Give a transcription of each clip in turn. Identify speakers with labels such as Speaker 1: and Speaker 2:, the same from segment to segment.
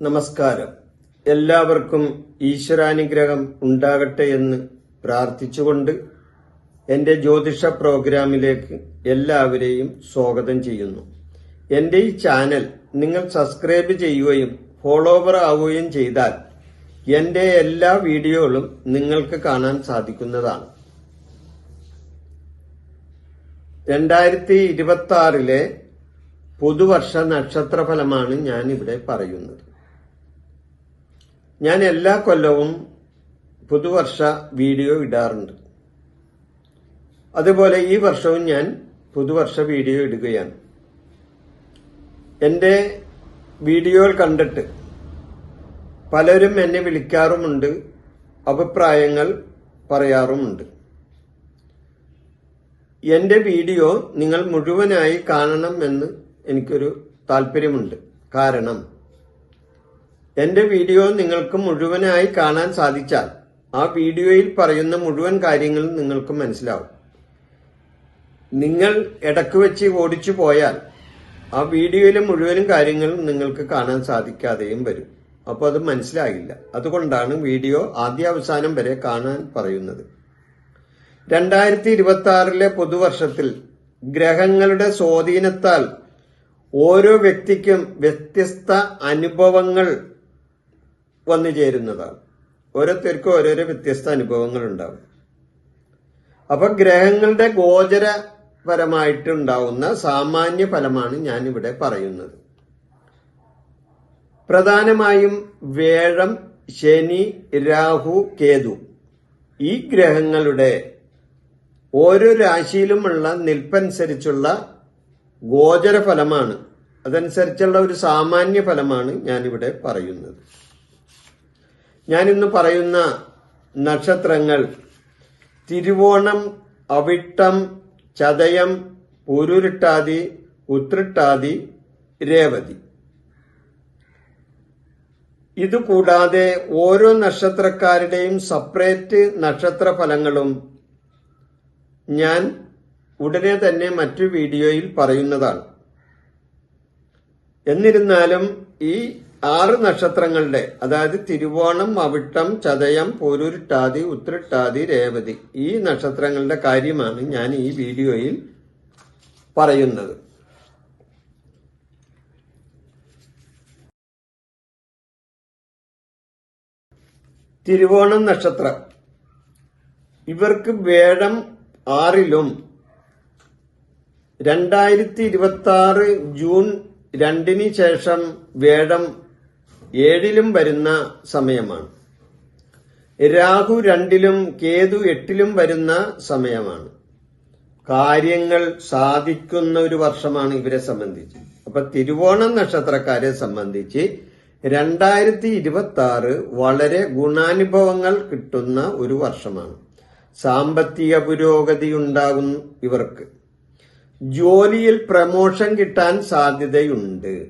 Speaker 1: നമസ്കാരം. എല്ലാവർക്കും ഈശ്വരാനുഗ്രഹം ഉണ്ടാകട്ടെ എന്ന് പ്രാർത്ഥിച്ചുകൊണ്ട് എന്റെ ജ്യോതിഷ പ്രോഗ്രാമിലേക്ക് എല്ലാവരെയും സ്വാഗതം ചെയ്യുന്നു. എന്റെ ഈ ചാനൽ നിങ്ങൾ സബ്സ്ക്രൈബ് ചെയ്യുകയും ഫോളോവർ ആവുകയും ചെയ്താൽ എന്റെ എല്ലാ വീഡിയോകളും നിങ്ങൾക്ക് കാണാൻ സാധിക്കുന്നതാണ്. രണ്ടായിരത്തി ഇരുപത്തി ആറിലെ പുതുവർഷ നക്ഷത്രഫലമാണ് ഞാൻ ഇവിടെ പറയുന്നത്. ഞാൻ എല്ലാ കൊല്ലവും പുതുവർഷ വീഡിയോ ഇടാറുണ്ട്. അതുപോലെ ഈ വർഷവും ഞാൻ പുതുവർഷ വീഡിയോ ഇടുകയാണ്. എന്റെ വീഡിയോകൾ കണ്ടിട്ട് പലരും എന്നെ വിളിക്കാറുമുണ്ട് അഭിപ്രായങ്ങൾ പറയാറുമുണ്ട്. എന്റെ വീഡിയോ നിങ്ങൾ മുഴുവനായി കാണണം എന്ന് എനിക്കൊരു താല്പര്യമുണ്ട്. കാരണം എന്റെ വീഡിയോ നിങ്ങൾക്ക് മുഴുവനായി കാണാൻ സാധിച്ചാൽ ആ വീഡിയോയിൽ പറയുന്ന മുഴുവൻ കാര്യങ്ങളും നിങ്ങൾക്ക് മനസ്സിലാവും. നിങ്ങൾ ഇടയ്ക്ക് വെച്ച് ഓടിച്ചു പോയാൽ ആ വീഡിയോയിലെ മുഴുവനും കാര്യങ്ങളും നിങ്ങൾക്ക് കാണാൻ സാധിക്കാതെയും വരും. അപ്പോൾ അത് മനസ്സിലാകില്ല അതുകൊണ്ടാണ് വീഡിയോ ആദ്യാവസാനം വരെ കാണാൻ പറയുന്നത്. രണ്ടായിരത്തി ഇരുപത്തി ആറിലെ പുതുവർഷത്തിൽ ഗ്രഹങ്ങളുടെ സ്വാധീനത്താൽ ഓരോ വ്യക്തിക്കും വ്യത്യസ്ത അനുഭവങ്ങൾ വന്നു ചേരുന്നതാണ്. ഓരോരുത്തർക്കും ഓരോരോ വ്യത്യസ്ത അനുഭവങ്ങൾ ഉണ്ടാവും അപ്പൊ ഗ്രഹങ്ങളുടെ ഗോചരപരമായിട്ടുണ്ടാവുന്ന സാമാന്യ ഫലമാണ് ഞാൻ ഇവിടെ പറയുന്നത്. പ്രധാനമായും വേഴം ശനി രാഹു കേതു ഈ ഗ്രഹങ്ങളുടെ ഓരോ രാശിയിലുമുള്ള നിൽപ്പനുസരിച്ചുള്ള ഗോചര ഫലമാണ് അതനുസരിച്ചുള്ള ഒരു സാമാന്യ ഫലമാണ് ഞാനിവിടെ പറയുന്നത്. ഞാനിന്ന് പറയുന്ന നക്ഷത്രങ്ങൾ തിരുവോണം അവിട്ടം ചതയം പൂരുരുട്ടാതി ഉത്രിട്ടാതി രേവതി. ഇതുകൂടാതെ ഓരോ നക്ഷത്രക്കാരുടെയും സപ്പറേറ്റ് നക്ഷത്ര ഫലങ്ങളും ഞാൻ ഉടനെ തന്നെ മറ്റു വീഡിയോയിൽ പറയുന്നതാണ്. എന്നിരുന്നാലും ഈ ആറ് നക്ഷത്രങ്ങളുടെ അതായത് തിരുവോണം അവിട്ടം ചതയം പോരുരുട്ടാതി ഉത്രട്ടാതി രേവതി ഈ നക്ഷത്രങ്ങളുടെ കാര്യമാണ് ഞാൻ ഈ വീഡിയോയിൽ പറയുന്നത്. തിരുവോണം നക്ഷത്രം. ഇവർക്ക് വേഴം ആറിലും രണ്ടായിരത്തി ഇരുപത്തി ആറ് ജൂൺ രണ്ടിന് ശേഷം വേടം ഏഴിലും വരുന്ന സമയമാണ്. രാഹു രണ്ടിലും കേതു എട്ടിലും വരുന്ന സമയമാണ്. കാര്യങ്ങൾ സാധിക്കുന്ന ഒരു വർഷമാണ് ഇവരെ സംബന്ധിച്ച്. അപ്പൊ തിരുവോണം നക്ഷത്രക്കാരെ സംബന്ധിച്ച് രണ്ടായിരത്തി ഇരുപത്തി ആറ് വളരെ ഗുണാനുഭവങ്ങൾ കിട്ടുന്ന ഒരു വർഷമാണ്. സാമ്പത്തിക പുരോഗതി ഉണ്ടാകും ഇവർക്ക്. ജോലിയിൽ പ്രമോഷൻ കിട്ടാൻ സാധ്യതയുണ്ട്.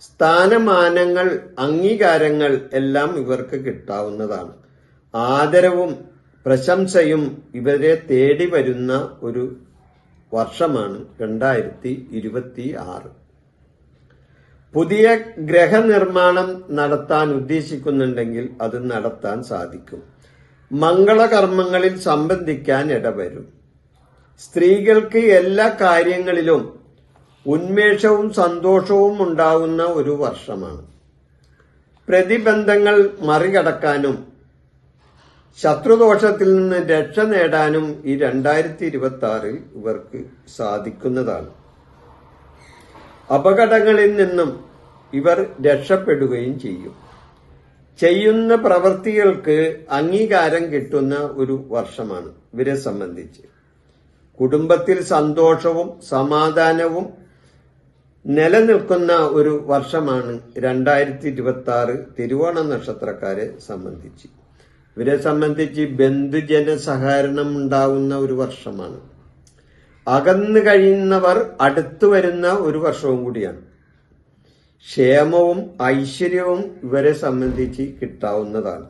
Speaker 1: സ്ഥാനമാനങ്ങൾ അംഗീകാരങ്ങൾ എല്ലാം ഇവർക്ക് കിട്ടാവുന്നതാണ്. ആദരവും പ്രശംസയും ഇവരെ തേടി വരുന്ന ഒരു വർഷമാണ് രണ്ടായിരത്തി ഇരുപത്തി ആറ് പുതിയ ഗ്രഹനിർമ്മാണം നടത്താൻ ഉദ്ദേശിക്കുന്നുണ്ടെങ്കിൽ അത് നടത്താൻ സാധിക്കും. മംഗളകർമ്മങ്ങളിൽ സംബന്ധിക്കാൻ ഇടവരും. സ്ത്രീകൾക്ക് എല്ലാ കാര്യങ്ങളിലും ഉന്മേഷവും സന്തോഷവും ഉണ്ടാവുന്ന ഒരു വർഷമാണ്. പ്രതിബന്ധങ്ങൾ മറികടക്കാനും ശത്രുദോഷത്തിൽ നിന്ന് രക്ഷ നേടാനും ഈ രണ്ടായിരത്തി ഇരുപത്തി ആറിൽ ഇവർക്ക് സാധിക്കുന്നതാണ്. അപകടങ്ങളിൽ നിന്നും ഇവർ രക്ഷപ്പെടുകയും ചെയ്യും. ചെയ്യുന്ന പ്രവൃത്തികൾക്ക് അംഗീകാരം കിട്ടുന്ന ഒരു വർഷമാണ്. ഇവരെ സംബന്ധിച്ച് കുടുംബത്തിൽ സന്തോഷവും സമാധാനവും നിലനിൽക്കുന്ന ഒരു വർഷമാണ് രണ്ടായിരത്തി ഇരുപത്തി ആറ് തിരുവോണ നക്ഷത്രക്കാരെ സംബന്ധിച്ച്. ഇവരെ സംബന്ധിച്ച് ബന്ധുജന സഹകരണം ഉണ്ടാവുന്ന ഒരു വർഷമാണ്. അകന്നു കഴിയുന്നവർ അടുത്തു വരുന്ന ഒരു വർഷവും കൂടിയാണ്. ക്ഷേമവും ഐശ്വര്യവും ഇവരെ സംബന്ധിച്ച് കിട്ടാവുന്നതാണ്.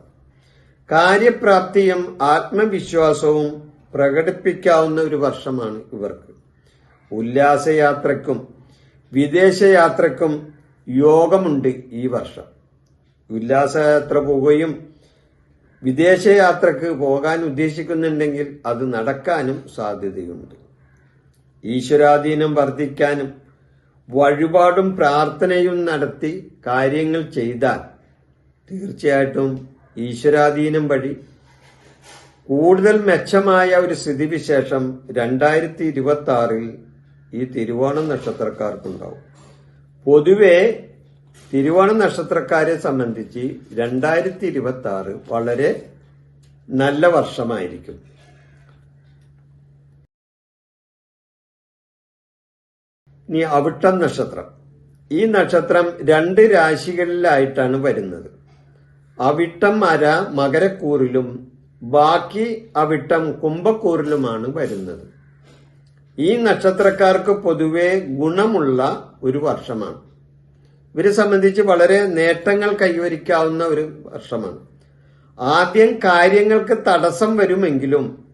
Speaker 1: കാര്യപ്രാപ്തിയും ആത്മവിശ്വാസവും പ്രകടിപ്പിക്കാവുന്ന ഒരു വർഷമാണ് ഇവർക്ക്. ഉല്ലാസയാത്രക്കും വിദേശയാത്രക്കും യോഗമുണ്ട് ഈ വർഷം. ഉല്ലാസയാത്ര പോവുകയും വിദേശയാത്രക്ക് പോകാൻ ഉദ്ദേശിക്കുന്നുണ്ടെങ്കിൽ അത് നടക്കാനും സാധ്യതയുണ്ട്. ഈശ്വരാധീനം വർദ്ധിക്കാനും വഴിപാടും പ്രാർത്ഥനയും നടത്തി കാര്യങ്ങൾ ചെയ്താൽ തീർച്ചയായിട്ടും ഈശ്വരാധീനം വഴി കൂടുതൽ മെച്ചമായ ഒരു സ്ഥിതിവിശേഷം രണ്ടായിരത്തി ഇരുപത്തി ആറിൽ ഈ തിരുവോണം നക്ഷത്രക്കാർക്കുണ്ടാവും. പൊതുവെ തിരുവോണം നക്ഷത്രക്കാരെ സംബന്ധിച്ച് രണ്ടായിരത്തി ഇരുപത്തി ആറ് വളരെ നല്ല വർഷമായിരിക്കും. ഇനി അവിട്ടം നക്ഷത്രം. ഈ നക്ഷത്രം രണ്ട് രാശികളിലായിട്ടാണ് വരുന്നത്. അവിട്ടം അര മകരക്കൂറിലും ബാക്കി അവിട്ടം കുംഭക്കൂറിലുമാണ് വരുന്നത്. ഈ നക്ഷത്രക്കാർക്ക് പൊതുവെ ഗുണമുള്ള ഒരു വർഷമാണ്. ഇവരെ സംബന്ധിച്ച് വളരെ നേട്ടങ്ങൾ കൈവരിക്കാവുന്ന ഒരു വർഷമാണ്. ആദ്യം കാര്യങ്ങൾക്ക് തടസ്സം വരുമെങ്കിലും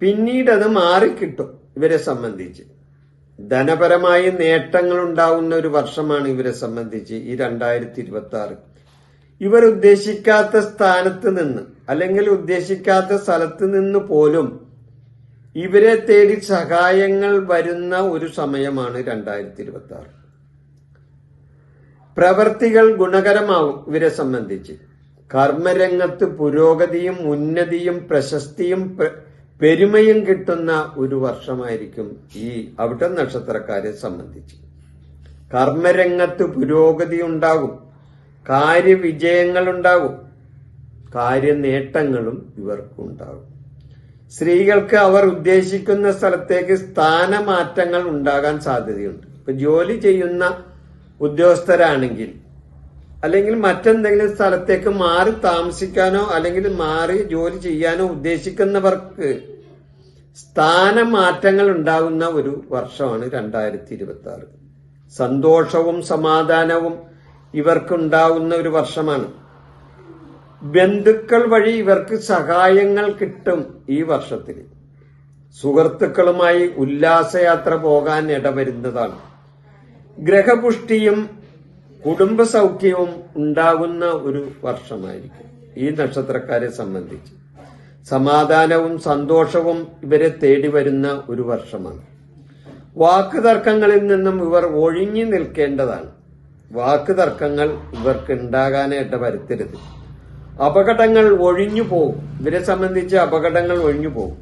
Speaker 1: പിന്നീട് മാറിക്കിട്ടും ഇവരെ സംബന്ധിച്ച്. ധനപരമായി നേട്ടങ്ങൾ ഉണ്ടാവുന്ന ഒരു വർഷമാണ് ഇവരെ സംബന്ധിച്ച് ഈ രണ്ടായിരത്തി ഇരുപത്തി ആറ് ഇവർ ഉദ്ദേശിക്കാത്ത സ്ഥാനത്ത് നിന്ന് അല്ലെങ്കിൽ ഉദ്ദേശിക്കാത്ത സ്ഥലത്ത് നിന്ന് പോലും ഇവരെ തേടി സഹായങ്ങൾ വരുന്ന ഒരു സമയമാണ് രണ്ടായിരത്തി ഇരുപത്തി ആറ് പ്രവർത്തികൾ ഗുണകരമാവും ഇവരെ സംബന്ധിച്ച്. കർമ്മരംഗത്ത് പുരോഗതിയും ഉന്നതിയും പ്രശസ്തിയും പെരുമയും കിട്ടുന്ന ഒരു വർഷമായിരിക്കും ഈ അവിട്ട നക്ഷത്രക്കാരെ സംബന്ധിച്ച്. കർമ്മരംഗത്ത് പുരോഗതി ഉണ്ടാകും. കാര്യവിജയങ്ങൾ ഉണ്ടാകും കാര്യനേട്ടങ്ങളും ഇവർക്കുണ്ടാകും. സ്ത്രീകൾക്ക് അവർ ഉദ്ദേശിക്കുന്ന സ്ഥലത്തേക്ക് സ്ഥാനമാറ്റങ്ങൾ ഉണ്ടാകാൻ സാധ്യതയുണ്ട്. ഇപ്പൊ ജോലി ചെയ്യുന്ന ഉദ്യോഗസ്ഥരാണെങ്കിൽ അല്ലെങ്കിൽ മറ്റെന്തെങ്കിലും സ്ഥലത്തേക്ക് മാറി താമസിക്കാനോ അല്ലെങ്കിൽ മാറി ജോലി ചെയ്യാനോ ഉദ്ദേശിക്കുന്നവർക്ക് സ്ഥാനമാറ്റങ്ങൾ ഉണ്ടാകുന്ന ഒരു വർഷമാണ് രണ്ടായിരത്തി ഇരുപത്തി ആറ് സന്തോഷവും സമാധാനവും ഇവർക്കുണ്ടാകുന്ന ഒരു വർഷമാണ്. ബന്ധുക്കൾ വഴി ഇവർക്ക് സഹായങ്ങൾ കിട്ടും ഈ വർഷത്തിൽ. സുഹൃത്തുക്കളുമായി ഉല്ലാസയാത്ര പോകാൻ ഇടവരുന്നതാണ്. ഗ്രഹപുഷ്ടിയും കുടുംബസൗഖ്യവും ഉണ്ടാകുന്ന ഒരു വർഷമായിരിക്കും ഈ നക്ഷത്രക്കാരെ സംബന്ധിച്ച്. സമാധാനവും സന്തോഷവും ഇവരെ തേടി വരുന്ന ഒരു വർഷമാണ്. വാക്ക് തർക്കങ്ങളിൽ നിന്നും ഇവർ ഒഴിഞ്ഞു നിൽക്കേണ്ടതാണ്. വാക്ക് തർക്കങ്ങൾ ഇവർക്ക് ഉണ്ടാകാനായിട്ട് വരുത്തരുത്. അപകടങ്ങൾ ഒഴിഞ്ഞു പോകും ഇവരെ സംബന്ധിച്ച് അപകടങ്ങൾ ഒഴിഞ്ഞു പോകും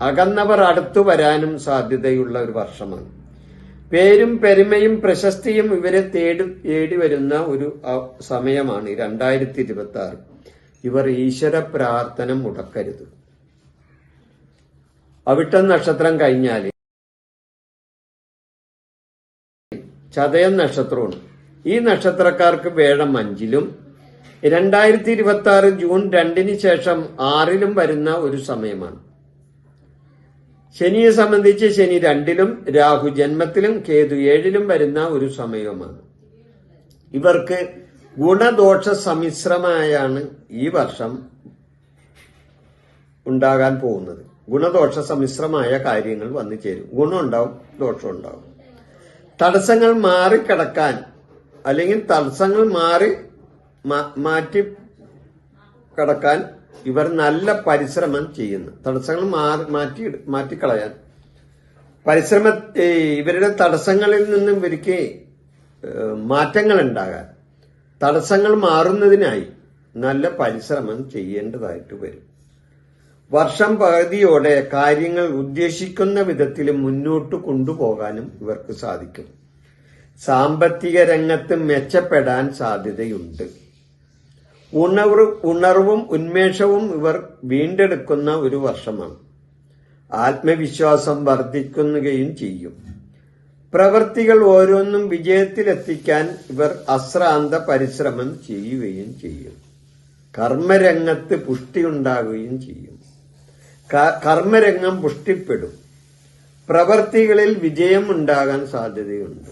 Speaker 1: അകന്നവർ അടുത്തു വരാനും സാധ്യതയുള്ള ഒരു വർഷമാണ്. പേരും പെരുമയും പ്രശസ്തിയും ഇവരെ തേടി തേടി വരുന്ന ഒരു സമയമാണ് രണ്ടായിരത്തി ഇരുപത്തി ആറ് ഇവർ ഈശ്വര പ്രാർത്ഥന മുടക്കരുത്. അവിട്ടം നക്ഷത്രം കഴിഞ്ഞാൽ ചതയം നക്ഷത്രമാണ്. ഈ നക്ഷത്രക്കാർക്ക് വേണം അഞ്ചിലും. രണ്ടായിരത്തി ഇരുപത്തി ആറ് ജൂൺ രണ്ടിന് ശേഷം ആറിലും വരുന്ന ഒരു സമയമാണ്. ശനിയെ സംബന്ധിച്ച് ശനി രണ്ടിലും രാഹു ജന്മത്തിലും കേതു ഏഴിലും വരുന്ന ഒരു സമയമാണ് ഇവർക്ക് ഗുണദോഷ സമ്മിശ്രമായാണ് ഈ വർഷം ഉണ്ടാകാൻ പോകുന്നത്. ഗുണദോഷ സമ്മിശ്രമായ കാര്യങ്ങൾ വന്നു ചേരും. ഗുണമുണ്ടാവും ദോഷമുണ്ടാവും. തടസ്സങ്ങൾ മാറിക്കിടക്കാൻ അല്ലെങ്കിൽ തടസ്സങ്ങൾ മാറി മാറ്റി കടക്കാൻ ഇവർ നല്ല പരിശ്രമം ചെയ്യുന്നു. തടസ്സങ്ങൾ മാറി മാറ്റി മാറ്റിക്കളയാൻ. പരിശ്രമ ഇവരുടെ തടസ്സങ്ങളിൽ നിന്നും ഇവർക്ക് മാറ്റങ്ങൾ ഉണ്ടാകാൻ തടസ്സങ്ങൾ മാറുന്നതിനായി നല്ല പരിശ്രമം ചെയ്യേണ്ടതായിട്ട് വരും. വർഷം പകുതിയോടെ കാര്യങ്ങൾ ഉദ്ദേശിക്കുന്ന വിധത്തിൽ മുന്നോട്ട് കൊണ്ടുപോകാനും ഇവർക്ക് സാധിക്കും. സാമ്പത്തിക രംഗത്ത് മെച്ചപ്പെടാൻ സാധ്യതയുണ്ട്. ഉണർവ് ഉണർവും ഉന്മേഷവും ഇവർ വീണ്ടെടുക്കുന്ന ഒരു വർഷമാണ്. ആത്മവിശ്വാസം വർദ്ധിക്കുകയും ചെയ്യും. പ്രവൃത്തികൾ ഓരോന്നും വിജയത്തിലെത്തിക്കാൻ ഇവർ അശ്രാന്ത പരിശ്രമം ചെയ്യുകയും ചെയ്യും. കർമ്മരംഗത്ത് പുഷ്ടിയുണ്ടാകുകയും ചെയ്യും. കർമ്മരംഗം പുഷ്ടിപ്പെടും. പ്രവർത്തികളിൽ വിജയം ഉണ്ടാകാൻ സാധ്യതയുണ്ട്.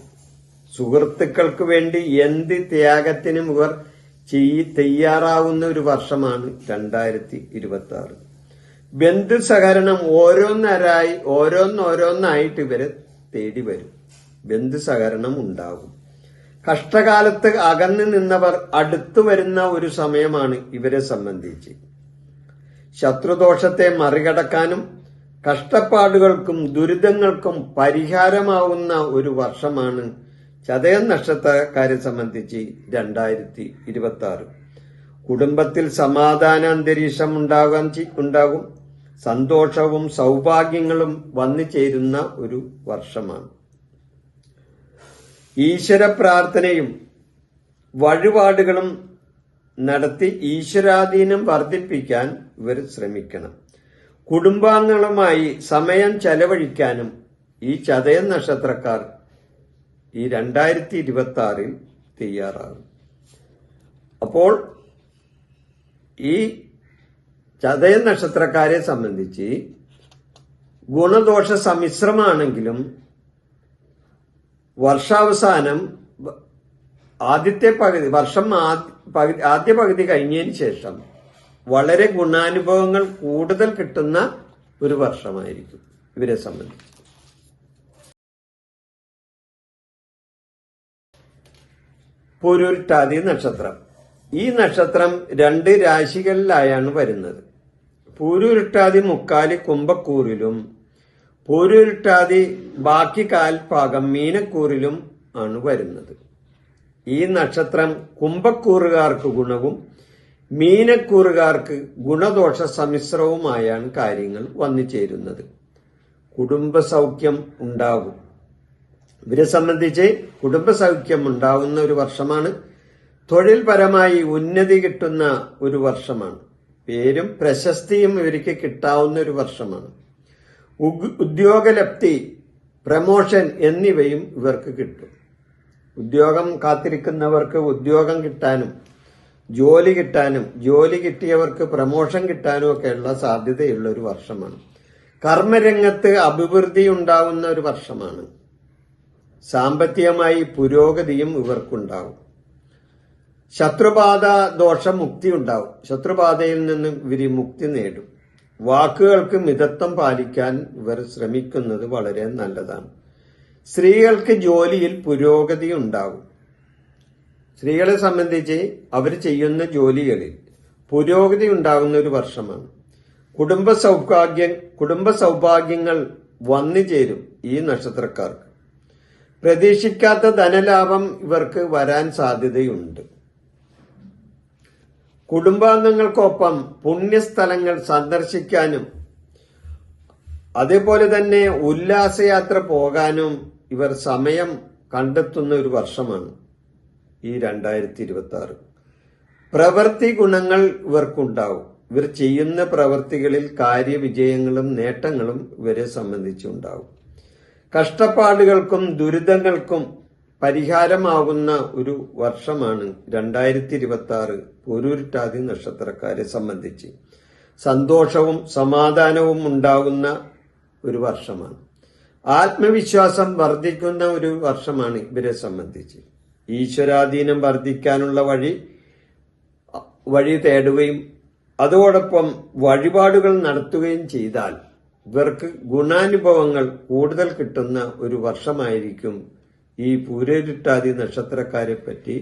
Speaker 1: സുഹൃത്തുക്കൾക്ക് വേണ്ടി എന്ത് ത്യാഗത്തിനും ഇവർ ചെയ്യി തയ്യാറാവുന്ന ഒരു വർഷമാണ് രണ്ടായിരത്തി ഇരുപത്തി ആറ് ബന്ധുസഹകരണം ഓരോന്നരായി ഓരോന്നോരോന്നായിട്ട് ഇവരെ തേടി വരും. ബന്ധുസഹകരണം ഉണ്ടാകും കഷ്ടകാലത്ത് അകന്നു നിന്നവർ അടുത്തു വരുന്ന ഒരു സമയമാണ് ഇവരെ സംബന്ധിച്ച്. ശത്രുദോഷത്തെ മറികടക്കാനും കഷ്ടപ്പാടുകൾക്കും ദുരിതങ്ങൾക്കും പരിഹാരമാവുന്ന ഒരു വർഷമാണ് ചതയം നക്ഷത്രക്കാരെ സംബന്ധിച്ച് രണ്ടായിരത്തി ഇരുപത്തി ആറ് കുടുംബത്തിൽ സമാധാന അന്തരീക്ഷം ഉണ്ടാകാൻ ഉണ്ടാകും. സന്തോഷവും സൗഭാഗ്യങ്ങളും വന്നു ചേരുന്ന ഒരു വർഷമാണ്. ഈശ്വര പ്രാർത്ഥനയും വഴിപാടുകളും നടത്തി ഈശ്വരാധീനം വർദ്ധിപ്പിക്കാൻ ഇവർ ശ്രമിക്കണം. കുടുംബാംഗങ്ങളുമായി സമയം ചെലവഴിക്കാനും ഈ ചതയ നക്ഷത്രക്കാർ ഈ രണ്ടായിരത്തി ഇരുപത്തി ആറിൽ തയ്യാറാകും. അപ്പോൾ ഈ ചതയ നക്ഷത്രക്കാരെ സംബന്ധിച്ച് ഗുണദോഷ സമ്മിശ്രമാണെങ്കിലും വർഷാവസാനം ആദ്യത്തെ പകുതി വർഷം ആദ്യ പകുതി കഴിഞ്ഞതിന് ശേഷം വളരെ ഗുണാനുഭവങ്ങൾ കൂടുതൽ കിട്ടുന്ന ഒരു വർഷമായിരിക്കും ഇവരെ സംബന്ധിച്ച്. പൊരുരുട്ടാതി നക്ഷത്രം. ഈ നക്ഷത്രം രണ്ട് രാശികളിലായാണ് വരുന്നത്. പൂരുരുട്ടാതി മുക്കാലി കുംഭക്കൂറിലും പൂരുരുട്ടാതി ബാക്കി കാൽഭാഗം മീനക്കൂറിലും ആണ് വരുന്നത്. ഈ നക്ഷത്രം കുംഭക്കൂറുകാർക്ക് ഗുണവും മീനക്കൂറുകാർക്ക് ഗുണദോഷ സമ്മിശ്രവുമായാണ് കാര്യങ്ങൾ വന്നു ചേരുന്നത് കുടുംബ സൗഖ്യം ഉണ്ടാകും. ഇവരെ സംബന്ധിച്ച് കുടുംബസൗഖ്യം ഉണ്ടാവുന്ന ഒരു വർഷമാണ്. തൊഴിൽപരമായി ഉന്നതി കിട്ടുന്ന ഒരു വർഷമാണ്. പേരും പ്രശസ്തിയും ഇവർക്ക് കിട്ടാവുന്ന ഒരു വർഷമാണ്. ഉദ്യോഗലബ്ധി പ്രമോഷൻ എന്നിവയും ഇവർക്ക് കിട്ടും. ഉദ്യോഗം കാത്തിരിക്കുന്നവർക്ക് ഉദ്യോഗം കിട്ടാനും ജോലി കിട്ടാനും ജോലി കിട്ടിയവർക്ക് പ്രമോഷൻ കിട്ടാനും ഒക്കെയുള്ള സാധ്യതയുള്ള ഒരു വർഷമാണ്. കർമ്മരംഗത്ത് അഭിവൃദ്ധി ഉണ്ടാവുന്ന ഒരു വർഷമാണ്. സാമ്പത്തികമായി പുരോഗതിയും ഇവർക്കുണ്ടാവും. ശത്രുബാധ ദോഷമുക്തി ഉണ്ടാവും. ശത്രുബാധയിൽ നിന്നും ഇവർ മുക്തി നേടും. വാക്കുകൾക്ക് മിതത്വം പാലിക്കാൻ ഇവർ ശ്രമിക്കുന്നത് വളരെ നല്ലതാണ്. സ്ത്രീകൾക്ക് ജോലിയിൽ പുരോഗതി ഉണ്ടാകും. സ്ത്രീകളെ സംബന്ധിച്ച് അവർ ചെയ്യുന്ന ജോലികളിൽ പുരോഗതി ഉണ്ടാകുന്ന ഒരു വർഷമാണ്. കുടുംബ സൗഭാഗ്യം കുടുംബ സൗഭാഗ്യങ്ങൾ വന്നു ചേരും ഈ നക്ഷത്രക്കാർക്ക്. പ്രതീക്ഷിക്കാത്ത ധനലാഭം ഇവർക്ക് വരാൻ സാധ്യതയുണ്ട്. കുടുംബാംഗങ്ങൾക്കൊപ്പം പുണ്യസ്ഥലങ്ങൾ സന്ദർശിക്കാനും അതേപോലെ തന്നെ ഉല്ലാസയാത്ര പോകാനും ഇവർ സമയം കണ്ടെത്തുന്ന ഒരു വർഷമാണ് ഈ രണ്ടായിരത്തി ഇരുപത്തി ആറ് പ്രവൃത്തി ഗുണങ്ങൾ ഇവർക്കുണ്ടാവും. ഇവർ ചെയ്യുന്ന പ്രവൃത്തികളിൽ കാര്യവിജയങ്ങളും നേട്ടങ്ങളും ഇവരെ സംബന്ധിച്ചുണ്ടാവും. കഷ്ടപ്പാടുകൾക്കും ദുരിതങ്ങൾക്കും പരിഹാരമാകുന്ന ഒരു വർഷമാണ് രണ്ടായിരത്തി ഇരുപത്തി ആറ് പൊരുരുട്ടാതി നക്ഷത്രക്കാരെ സംബന്ധിച്ച്. സന്തോഷവും സമാധാനവും ഉണ്ടാകുന്ന ഒരു വർഷമാണ്. ആത്മവിശ്വാസം വർദ്ധിക്കുന്ന ഒരു വർഷമാണ് ഇവരെ സംബന്ധിച്ച്. ഈശ്വരാധീനം വർദ്ധിക്കാനുള്ള വഴി വഴി തേടുകയും അതോടൊപ്പം വഴിപാടുകൾ നടത്തുകയും ചെയ്താൽ ഇവർക്ക് ഗുണാനുഭവങ്ങൾ കൂടുതൽ കിട്ടുന്ന ഒരു വർഷമായിരിക്കും ഈ പൂരരുട്ടാതി നക്ഷത്രക്കാരെ പറ്റി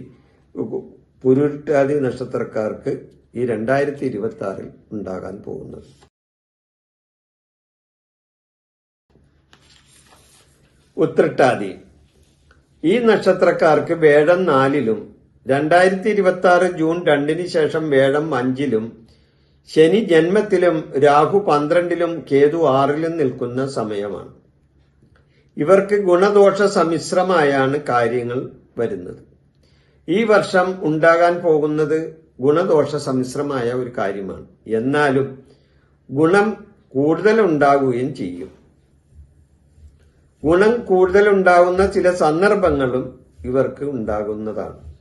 Speaker 1: പൂരുരുട്ടാതി നക്ഷത്രക്കാർക്ക് ഈ രണ്ടായിരത്തി ഇരുപത്തി ആറിൽ ഉണ്ടാകാൻ പോകുന്നത്. ഉത്രട്ടാതി. ഈ നക്ഷത്രക്കാർക്ക് വേഴം നാലിലും രണ്ടായിരത്തി ഇരുപത്തി ആറ് ജൂൺ രണ്ടിന് ശേഷം വേഴം അഞ്ചിലും ശനി ജന്മത്തിലും രാഹു പന്ത്രണ്ടിലും കേതു ആറിലും നിൽക്കുന്ന സമയമാണ്. ഇവർക്ക് ഗുണദോഷ സമ്മിശ്രമായാണ് കാര്യങ്ങൾ വരുന്നത്. ഈ വർഷം ഉണ്ടാകാൻ പോകുന്നത് ഗുണദോഷ സമ്മിശ്രമായ ഒരു കാര്യമാണ്. എന്നാലും ഗുണം കൂടുതൽ ഉണ്ടാകുകയും ചെയ്യും. ഗുണം കൂടുതൽ ഉണ്ടാകുന്ന ചില സന്ദർഭങ്ങളും ഇവർക്ക് ഉണ്ടാകുന്നതാണ്.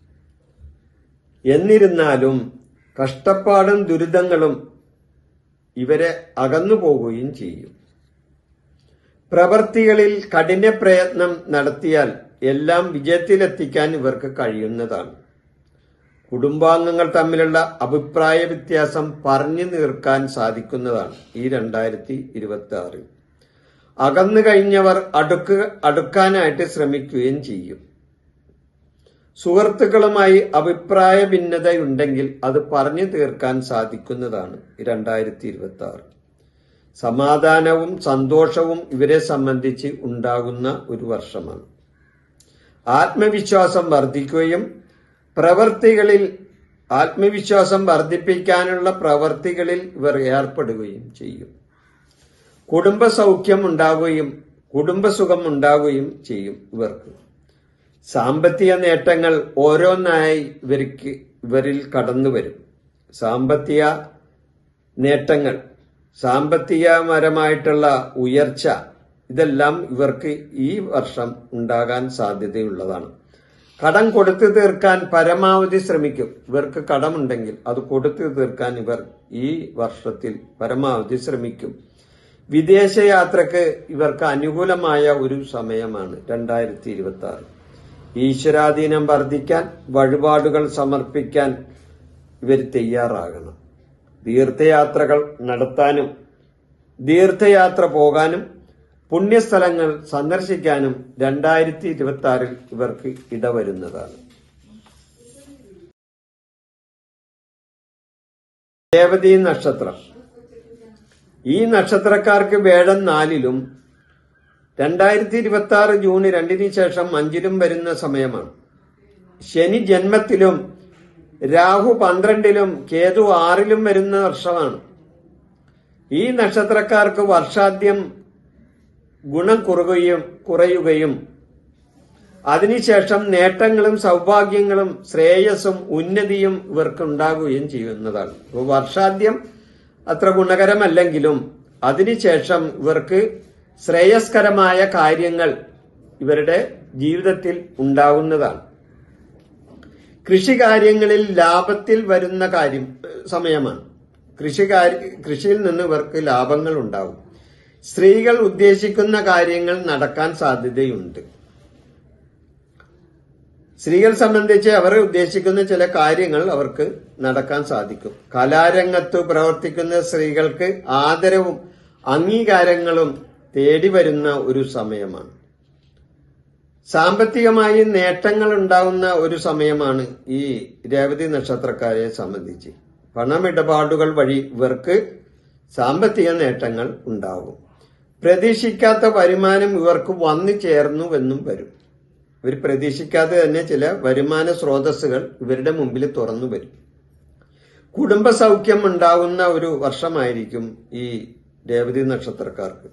Speaker 1: എന്നിരുന്നാലും കഷ്ടപ്പാടും ദുരിതങ്ങളും ഇവരെ അകന്നു പോകുകയും ചെയ്യും. പ്രവൃത്തികളിൽ കഠിന പ്രയത്നം നടത്തിയാൽ എല്ലാം വിജയത്തിലെത്തിക്കാൻ ഇവർക്ക് കഴിയുന്നതാണ്. കുടുംബാംഗങ്ങൾ തമ്മിലുള്ള അഭിപ്രായ വ്യത്യാസം പറഞ്ഞു തീർക്കാൻ സാധിക്കുന്നതാണ് ഈ രണ്ടായിരത്തി ഇരുപത്തി ആറിൽ അകന്നു കഴിഞ്ഞവർ അടുക്കുക അടുക്കാനായിട്ട് ശ്രമിക്കുകയും ചെയ്യും. സുഹൃത്തുക്കളുമായി അഭിപ്രായ ഭിന്നതയുണ്ടെങ്കിൽ അത് പറഞ്ഞു തീർക്കാൻ സാധിക്കുന്നതാണ് രണ്ടായിരത്തി ഇരുപത്തി ആറ് സമാധാനവും സന്തോഷവും ഇവരെ സംബന്ധിച്ച് ഉണ്ടാകുന്ന ഒരു വർഷമാണ്. ആത്മവിശ്വാസം വർദ്ധിക്കുകയും പ്രവൃത്തികളിൽ ആത്മവിശ്വാസം വർദ്ധിപ്പിക്കാനുള്ള പ്രവൃത്തികളിൽ ഇവർ ഏർപ്പെടുകയും ചെയ്യും. കുടുംബസൗഖ്യം ഉണ്ടാവുകയും കുടുംബസുഖം ഉണ്ടാവുകയും ചെയ്യും ഇവർക്ക്. സാമ്പത്തിക നേട്ടങ്ങൾ ഓരോന്നായി ഇവർക്ക് ഇവരിൽ കടന്നു വരും സാമ്പത്തിക നേട്ടങ്ങൾ സാമ്പത്തികപരമായിട്ടുള്ള ഉയർച്ച ഇതെല്ലാം ഇവർക്ക് ഈ വർഷം ഉണ്ടാകാൻ സാധ്യതയുള്ളതാണ്. കടം കൊടുത്തു തീർക്കാൻ പരമാവധി ശ്രമിക്കും. ഇവർക്ക് കടമുണ്ടെങ്കിൽ അത് കൊടുത്തു തീർക്കാൻ ഇവർ ഈ വർഷത്തിൽ പരമാവധി ശ്രമിക്കും. വിദേശയാത്രക്ക് ഇവർക്ക് അനുകൂലമായ ഒരു സമയമാണ് രണ്ടായിരത്തി ഇരുപത്തി ആറ് ഈശ്വരാധീനം വർദ്ധിക്കാൻ വഴിപാടുകൾ സമർപ്പിക്കാൻ ഇവർ തയ്യാറാകണം. തീർത്ഥയാത്രകൾ നടത്താനും ദീർഘയാത്ര പോകാനും പുണ്യസ്ഥലങ്ങൾ സന്ദർശിക്കാനും രണ്ടായിരത്തി ഇരുപത്തി ആറിൽ ഇവർക്ക് ഇടവരുന്നതാണ്. രേവതി നക്ഷത്രം. ഈ നക്ഷത്രക്കാർക്ക് വേഴം നാലിലും രണ്ടായിരത്തി ഇരുപത്തി ആറ് ജൂൺ രണ്ടിന് ശേഷം അഞ്ചിലും വരുന്ന സമയമാണ്. ശനി ജന്മത്തിലും രാഹു പന്ത്രണ്ടിലും കേതു ആറിലും വരുന്ന വർഷമാണ്. ഈ നക്ഷത്രക്കാർക്ക് വർഷാദ്യം ഗുണം കുറയുകയും കുറയുകയും അതിനുശേഷം നേട്ടങ്ങളും സൗഭാഗ്യങ്ങളും ശ്രേയസ്സും ഉന്നതിയും ഇവർക്ക് ഉണ്ടാകുകയും ചെയ്യുന്നതാണ്. അപ്പോൾ വർഷാദ്യം അത്ര ഗുണകരമല്ലെങ്കിലും അതിനുശേഷം ഇവർക്ക് ശ്രേയസ്കരമായ കാര്യങ്ങൾ ഇവരുടെ ജീവിതത്തിൽ ഉണ്ടാകുന്നതാണ് കൃഷികാര്യങ്ങളിൽ ലാഭത്തിൽ വരുന്ന കാര്യം സമയമാണ്. കൃഷി കൃഷിയിൽ നിന്ന് ഇവർക്ക് ലാഭങ്ങൾ ഉണ്ടാവും സ്ത്രീകൾ ഉദ്ദേശിക്കുന്ന കാര്യങ്ങൾ നടക്കാൻ സാധ്യതയുണ്ട്. സ്ത്രീകൾ സംബന്ധിച്ച് അവർ ഉദ്ദേശിക്കുന്ന ചില കാര്യങ്ങൾ അവർക്ക് നടക്കാൻ സാധിക്കും. കലാരംഗത്ത് പ്രവർത്തിക്കുന്ന സ്ത്രീകൾക്ക് ആദരവും അംഗീകാരങ്ങളും തേടി വരുന്ന ഒരു സമയമാണ്. സാമ്പത്തികമായി നേട്ടങ്ങൾ ഉണ്ടാകുന്ന ഒരു സമയമാണ് ഈ രേവതി നക്ഷത്രക്കാരെ സംബന്ധിച്ച്. പണമിടപാടുകൾ വഴി ഇവർക്ക് സാമ്പത്തിക നേട്ടങ്ങൾ ഉണ്ടാകും പ്രതീക്ഷിക്കാത്ത വരുമാനം ഇവർക്ക് വന്നു ചേർന്നുവെന്നും വരും. ഇവർ പ്രതീക്ഷിക്കാതെ തന്നെ ചില വരുമാന സ്രോതസ്സുകൾ ഇവരുടെ മുമ്പിൽ തുറന്നു വരും. കുടുംബ സൗഖ്യം ഉണ്ടാകുന്ന ഒരു വർഷമായിരിക്കും ഈ രേവതി നക്ഷത്രക്കാർക്ക്.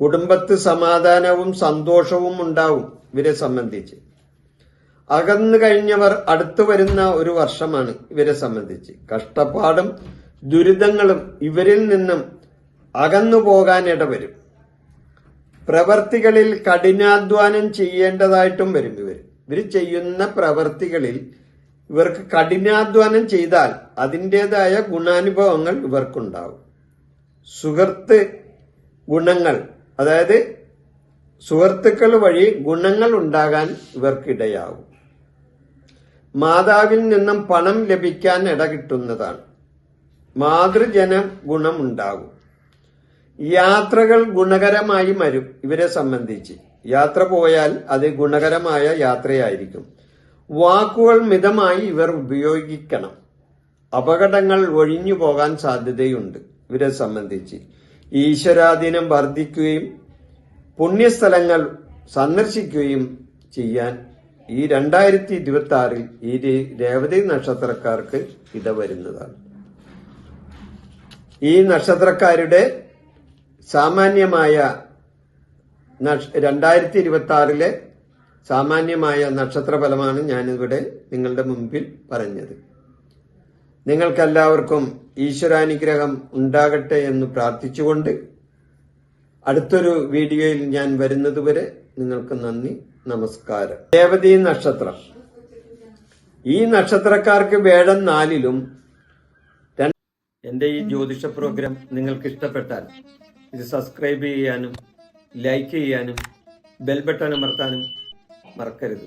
Speaker 1: കുടുംബത്ത് സമാധാനവും സന്തോഷവും ഉണ്ടാവും ഇവരെ സംബന്ധിച്ച്. അകന്നു കഴിഞ്ഞവർ അടുത്തു വരുന്ന ഒരു വർഷമാണ് ഇവരെ സംബന്ധിച്ച്. കഷ്ടപ്പാടും ദുരിതങ്ങളും ഇവരിൽ നിന്നും അകന്നു പോകാൻ ഇടവരും പ്രവർത്തികളിൽ കഠിനാധ്വാനം ചെയ്യേണ്ടതായിട്ടും വരും ഇവർ. ഇവർ ചെയ്യുന്ന പ്രവർത്തികളിൽ ഇവർക്ക് കഠിനാധ്വാനം ചെയ്താൽ അതിന്റെതായ ഗുണാനുഭവങ്ങൾ ഇവർക്കുണ്ടാവും. സുഹൃത്ത് ഗുണങ്ങൾ അതായത് സുഹൃത്തുക്കൾ വഴി ഗുണങ്ങൾ ഉണ്ടാകാൻ ഇവർക്കിടയാവും. മാതാവിൽ നിന്നും പണം ലഭിക്കാൻ ഇട ഇടകിട്ടുന്നതാണ് മാതൃജന ഗുണമുണ്ടാകും യാത്രകൾ ഗുണകരമായി വരും ഇവരെ സംബന്ധിച്ച്. യാത്ര പോയാൽ അത് ഗുണകരമായ യാത്രയായിരിക്കും. വാക്കുകൾ മിതമായി ഇവർ ഉപയോഗിക്കണം. അപകടങ്ങൾ ഒഴിഞ്ഞു പോകാൻ സാധ്യതയുണ്ട് ഇവരെ സംബന്ധിച്ച്. ഈശ്വരാധീനം വർദ്ധിക്കുകയും പുണ്യസ്ഥലങ്ങൾ സന്ദർശിക്കുകയും ചെയ്യാൻ ഈ രണ്ടായിരത്തി ഇരുപത്തി ആറിൽ ഈ രേവതി നക്ഷത്രക്കാർക്ക് ഇടവരുന്നതാണ്. ഈ നക്ഷത്രക്കാരുടെ സാമാന്യമായ രണ്ടായിരത്തി ഇരുപത്തി ആറിലെ സാമാന്യമായ നക്ഷത്രഫലമാണ് ഞാനിവിടെ നിങ്ങളുടെ മുമ്പിൽ പറഞ്ഞത്. നിങ്ങൾക്കെല്ലാവർക്കും ഈശ്വരാനുഗ്രഹം ഉണ്ടാകട്ടെ എന്ന് പ്രാർത്ഥിച്ചുകൊണ്ട് അടുത്തൊരു വീഡിയോയിൽ ഞാൻ വരുന്നതുവരെ നിങ്ങൾക്ക് നന്ദി നമസ്കാരം. രേവതി നക്ഷത്രം. ഈ നക്ഷത്രക്കാർക്ക് വേഴം നാലിലും എന്റെ ഈ ജ്യോതിഷ പ്രോഗ്രാം നിങ്ങൾക്ക് ഇഷ്ടപ്പെട്ടാൽ ഇത് സബ്സ്ക്രൈബ് ചെയ്യാനും ലൈക്ക് ചെയ്യാനും ബെൽ ബട്ടൺ അമർത്താനും മറക്കരുത്.